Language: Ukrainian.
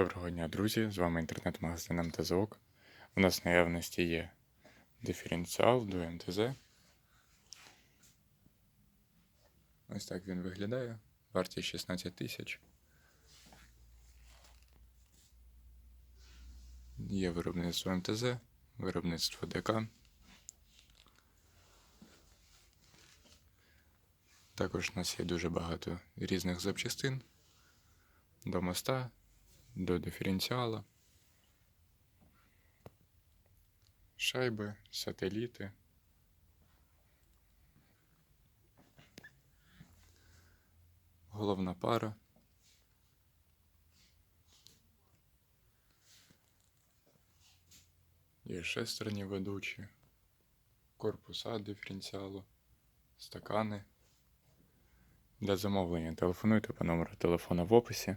Доброго дня, друзі! З вами інтернет-магазин МТЗОК. У нас в наявності є диференціал до МТЗ. Ось так він виглядає. Вартість 16 тисяч. Є виробництво МТЗ, виробництво ДК. Також у нас є дуже багато різних запчастин до моста, до диференціала, шайби, сателіти. Головна пара. Є шестерні ведучі, корпуса диференціалу, стакани. Для замовлення телефонуйте по номеру телефона в описі.